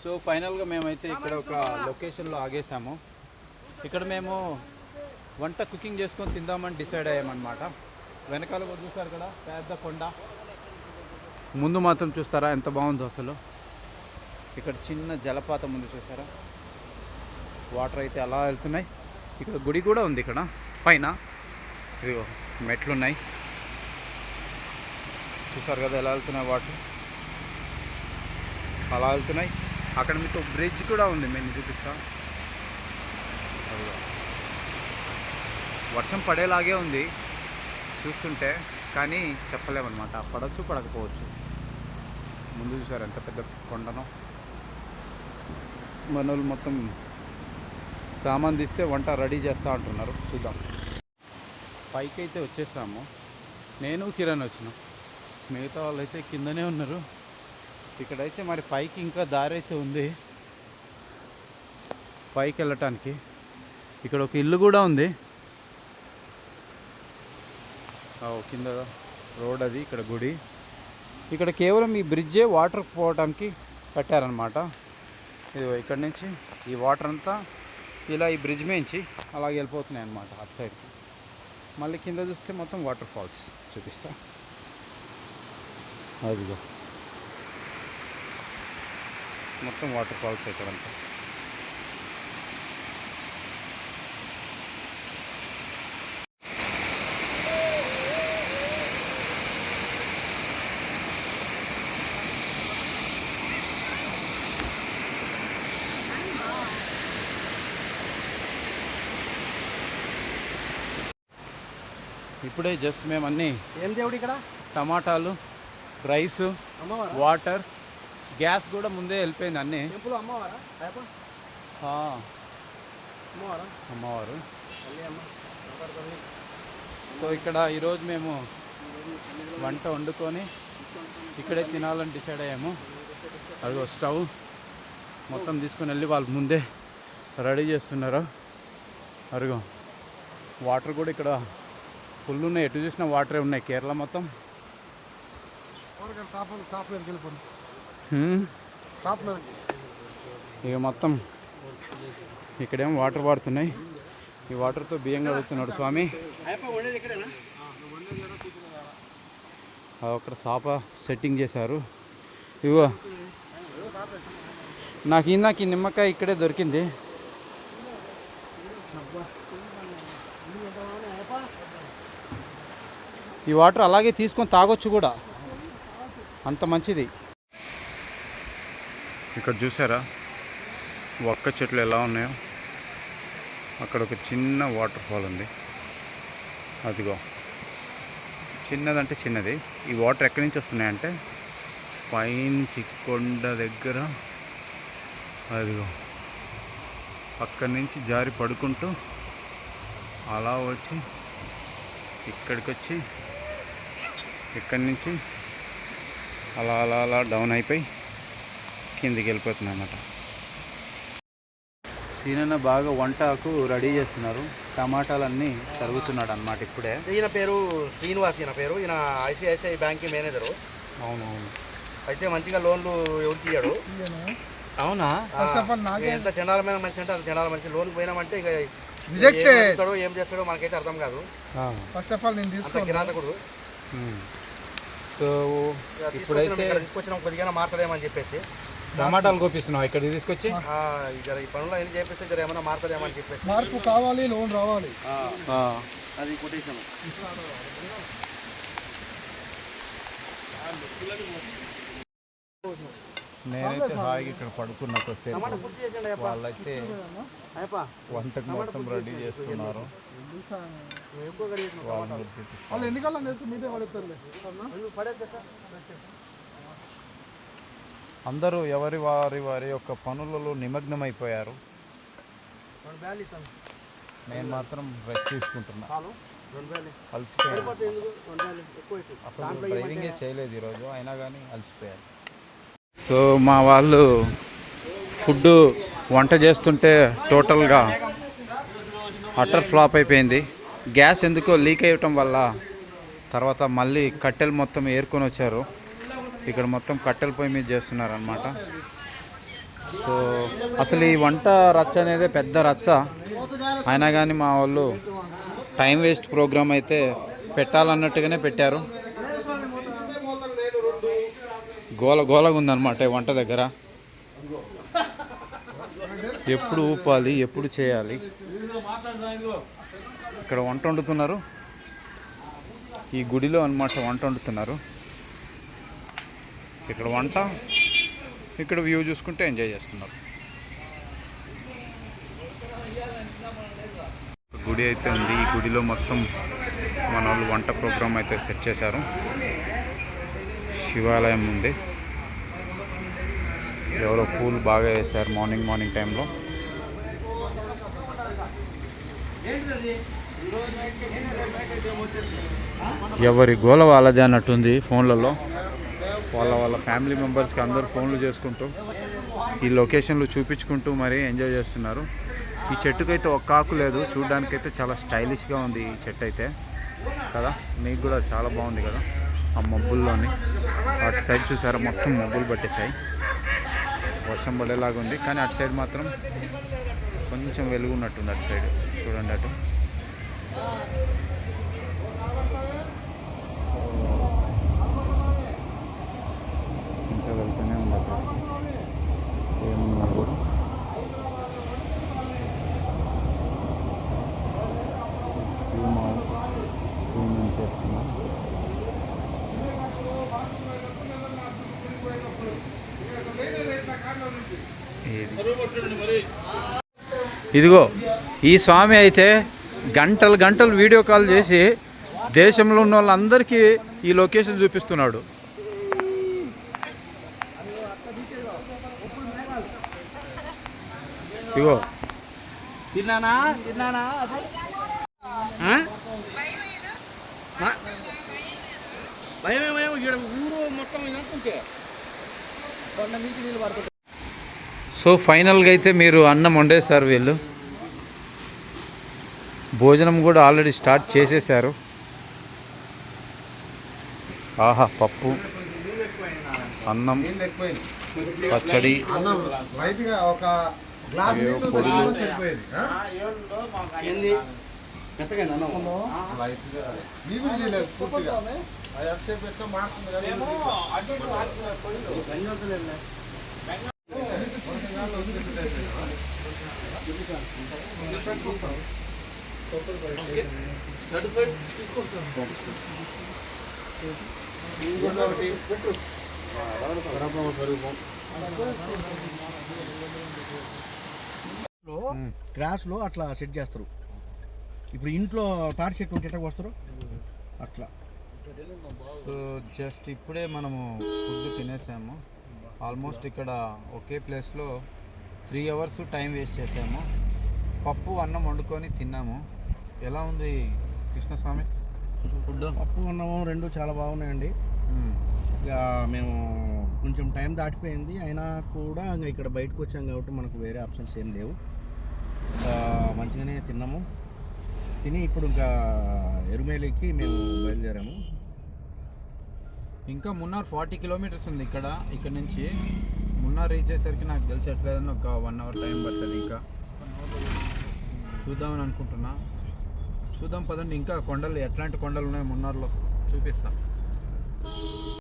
So ఫైనల్గా మేమైతే ఇక్కడ ఒక లొకేషన్లో ఆగేసాము ఇక్కడ మేము వంట కుకింగ్ చేసుకొని తిందామని డిసైడ్ అయ్యామన్నమాట. వెనకాల చూసారు కదా పెద్ద కొండ. ముందు మాత్రం చూస్తారా? ఎంత బాగుందో అసలు. ఇక్కడ చిన్న జలపాతం ఉంది చూసారా వాటర్ అయితే అలా వెళ్తున్నాయి. ఇక్కడ గుడి కూడా ఉంది ఇక్కడ. పైన ఇదిగో మెట్లు ఉన్నాయి చూసారు కదా ఎలా వెళ్తున్నాయి వాటర్? అలా వెళ్తున్నాయి. అక్కడ మీకు బ్రిడ్జ్ కూడా ఉంది. మేము చూపిస్తాం. వర్షం పడేలాగే ఉంది చూస్తుంటే కానీ చెప్పలేమన్నమాట. పడవచ్చు పడకపోవచ్చు. ముందు చూసారు ఎంత పెద్ద కొండనో. మన మొత్తం సామాన్ తీస్తే వంట రెడీ చేస్తూ అంటున్నారు. చూద్దాం. పైకి అయితే వచ్చేసాము. నేను కిరణ్ వచ్చిన. మిగతా వాళ్ళు అయితే కిందనే ఉన్నారు. ఇక్కడైతే మరి పైకి ఇంకా దారి అయితే ఉంది. పైకి వెళ్ళటానికి. ఇక్కడ ఒక ఇల్లు కూడా ఉంది. కింద రోడ్ అది ఇక్కడ గుడి. ఇక్కడ కేవలం ఈ బ్రిడ్జే వాటర్ పోవడానికి కట్టారనమాట ఇది ఇక్కడ నుంచి ఈ వాటర్ అంతా ఇలా ఈ బ్రిడ్జ్ మేంచి అలాగే వెళ్ళిపోతున్నాయి అనమాట అటు సైడ్కి మళ్ళీ కింద చూస్తే మొత్తం వాటర్ ఫాల్స్ చూపిస్తా. అదిగో. మొత్తం వాటర్ ఫాల్స్ ఇక్కడంతా ఇప్పుడే జస్ట్ మేము అన్నీ ఏం దేవుడు ఇక్కడ? టమాటాలు రైస్ వాటర్ గ్యాస్ కూడా ముందే వెళ్ళిపోయింది అన్నీ. టెంపుల్ అమ్మవారా. సో ఇక్కడ ఈరోజు మేము వంట వండుకొని ఇక్కడే తినాలని డిసైడ్ అయ్యాము. అదిగో స్టవ్ మొత్తం తీసుకొని వెళ్ళి వాళ్ళు ముందే రెడీ చేస్తున్నారు. అరుగో వాటర్ కూడా ఇక్కడ ఫుల్ ఉన్నాయి. ఎటు చూసినా వాటరే ఉన్నాయి. కేరళ మొత్తం. ఇక మొత్తం ఇక్కడేమో వాటర్ పడుతున్నాయి ఈ వాటర్తో బియ్యం కడుగుతున్నాడు స్వామి. అక్కడ సాప సెట్టింగ్ చేశారు. ఇగో. నాకు ఇందాక ఈ నిమ్మకాయ ఇక్కడే దొరికింది. ఈ వాటర్ అలాగే తీసుకొని తాగొచ్చు కూడా. అంత మంచిది. ఇక్కడ చూసారా? ఒక్క చెట్లు ఎలా ఉన్నాయో? అక్కడ ఒక చిన్న వాటర్ ఫాల్ ఉంది. అదిగో. చిన్నదంటే చిన్నది. ఈ వాటర్ ఎక్కడి నుంచి వస్తున్నాయంటే? పైనుంచి కొండ దగ్గర. అదిగో. అక్కడి నుంచి జారి పడుకుంటూ అలా వచ్చి ఇక్కడికి వచ్చి ఇక్కడి నుంచి అలా అలా అలా డౌన్ అయిపోయి కిందికి వెళ్ళిపోతుంది అన్నమాట సీనన్న బాగా వంటకు రెడీ చేస్తున్నారు. టమాటాలన్నీ తరుగుతున్నాడు అన్నమాట ఇప్పుడే. ఈయన పేరు శ్రీనివాస్ ఈయన పేరు. ఈయన ఐసిఐసిఐ బ్యాంక్ మేనేజరు. అవునవును. అయితే మంచిగా లోన్లు ఎవరు తీయడు అవునా? ఎంత చండాలమైన మనిషి అంటే అంత చండాల మనిషి లోన్ పోయినామంటే ఇక. ఏం అడుగుతాడో ఏం చేస్తాడో మనకైతే అర్థం కాదు. ఫస్ట్ ఆఫ్ ఆల్ నేను కిరాతకుడు. సో ఇప్పుడైతే తీసుకొచ్చినాం కొద్దిగా మారుతాడేమని చెప్పేసి. టమాటాలు కోపిస్తున్నావు ఇక్కడికి తీసుకొచ్చి? ఆ, జర ఈ పనులు ఏం చేపిస్తే జర ఏమైనా మారుతుందేమో అని చెప్పేసి. మార్పు కావాలి లోన్ రావాలి. ఆ, అది కొటేషన్. నేనైతే హాయిగా ఇక్కడ పడుకున్న కొద్దిసేపు. వాళ్ళైతే వంటకు మొత్తం రెడీ చేస్తున్నారు. వాళ్ళు ఎన్నికల్లో నేర్చు మీదే పడేద్దా సార్? అందరూ ఎవరి వారి వారి యొక్క పనులలో నిమగ్నమైపోయారు. నేను మాత్రం రెస్ట్ తీసుకుంటున్నా. చాలు. రెండు బ్యాలు. అలసిపోయాను. అసలు డ్రైవింగే చేయలేదు ఈరోజు అయినా కానీ అలసిపోయాను. సో మా వాళ్ళు ఫుడ్ వంట చేస్తుంటే టోటల్గా అటర్ ఫ్లాప్ అయిపోయింది. గ్యాస్ ఎందుకో లీక్ అయ్యటం వల్ల తర్వాత మళ్ళీ కట్టెలు మొత్తం ఏరుకొని వచ్చారు. ఇక్కడ మొత్తం కట్టెల పొయ్యి మీద చేస్తున్నారు అనమాట సో అసలు ఈ వంట రచ్చ అనేది పెద్ద రచ్చ. అయినా కానీ మా వాళ్ళు టైం వేస్ట్ ప్రోగ్రామ్ అయితే పెట్టాలన్నట్టుగానే పెట్టారు. గోల గోలగా ఉందన్నమాట ఈ వంట దగ్గర. ఎప్పుడు ఊపాలి ఎప్పుడు చేయాలి. ఇక్కడ వంట వండుతున్నారు. ఈ గుడిలో అన్నమాట వంట వండుతున్నారు. ఇక్కడ వంట ఇక్కడ వ్యూ చూసుకుంటే ఎంజాయ్ చేస్తున్నారు. గుడి అయితే ఉంది. ఈ గుడిలో మొత్తం మన వాళ్ళు వంట ప్రోగ్రామ్ అయితే సెట్ చేశారు. శివాలయం ఉంది. ఎవరో పూలు బాగా వేశారు మార్నింగ్ మార్నింగ్ టైంలో. ఎవరి గోల వాళ్ళది అన్నట్టుంది ఫోన్లలో. వాళ్ళ వాళ్ళ ఫ్యామిలీ మెంబర్స్కి అందరు ఫోన్లు చేసుకుంటూ ఈ లొకేషన్లు చూపించుకుంటూ మరి ఎంజాయ్ చేస్తున్నారు. ఈ చెట్టుకైతే ఒక్క ఆకు లేదు. చూడడానికైతే చాలా స్టైలిష్గా ఉంది ఈ చెట్టు అయితే కదా? మీకు కూడా చాలా బాగుంది కదా? ఆ మబ్బుల్లోని. అటు సైడ్ చూసారా? మొత్తం మబ్బులు పట్టేశాయి. వర్షం పడేలాగా ఉంది. కానీ అటు సైడ్ మాత్రం కొంచెం వెలుగున్నట్టుంది అటు సైడ్. చూడండి అటు. ఇదిగో ఈ స్వామి అయితే గంటలు గంటలు వీడియో కాల్ చేసి దేశంలో ఉన్న వాళ్ళందరికీ ఈ లొకేషన్ చూపిస్తున్నాడు. ఇగో తిన్నానా? తిన్నానా? భయం ఇక్కడ ఊరు మొత్తం ఇదంటుంటే కొండ నుంచి నీళ్ళు పడుతుంది సో ఫైనల్గా అయితే మీరు అన్నం వండేశారు వీళ్ళు. భోజనం కూడా ఆల్రెడీ స్టార్ట్ చేసేసారు ఆహా పప్పు అన్నం పచ్చడి లైట్ గా ఒక పెట్టు క్రాస్లో అట్లా సెట్ చేస్తారు. ఇప్పుడు ఇంట్లో తాటి చెట్టు ఉంటే ఎట్లా వస్తారు అట్లా. సో జస్ట్ ఇప్పుడే మనము ఫుడ్ తినేసాము. ఆల్మోస్ట్ ఇక్కడ ఒకే ప్లేస్లో త్రీ అవర్స్ టైం వేస్ట్ చేసాము. పప్పు అన్నం వండుకొని తిన్నాము. ఎలా ఉంది కృష్ణస్వామి? ఫుడ్? పప్పు అన్నము రెండు చాలా బాగున్నాయండి. ఇక మేము కొంచెం టైం దాటిపోయింది. అయినా కూడా ఇంకా ఇక్కడ బయటకు వచ్చాం కాబట్టి మనకు వేరే ఆప్షన్స్ ఏం లేవు. ఇంకా మంచిగానే తిన్నాము. తిని ఇప్పుడు ఇంకా ఎరుమేలికి మేము బయలుదేరాము. ఇంకా మున్నార్ ఫార్టీ కిలోమీటర్స్ ఉంది ఇక్కడ ఇక్కడ నుంచి. మున్నార్ రీచ్ అయ్యేసరికి నాకు తెలిసట్లేదని ఒక వన్ అవర్ టైం పడుతుంది ఇంకా. చూద్దామని అనుకుంటున్నా. చూద్దాం పదండి ఇంకా కొండలు ఎట్లాంటి కొండలు ఉన్నాయి మున్నార్లో? చూపిస్తాం.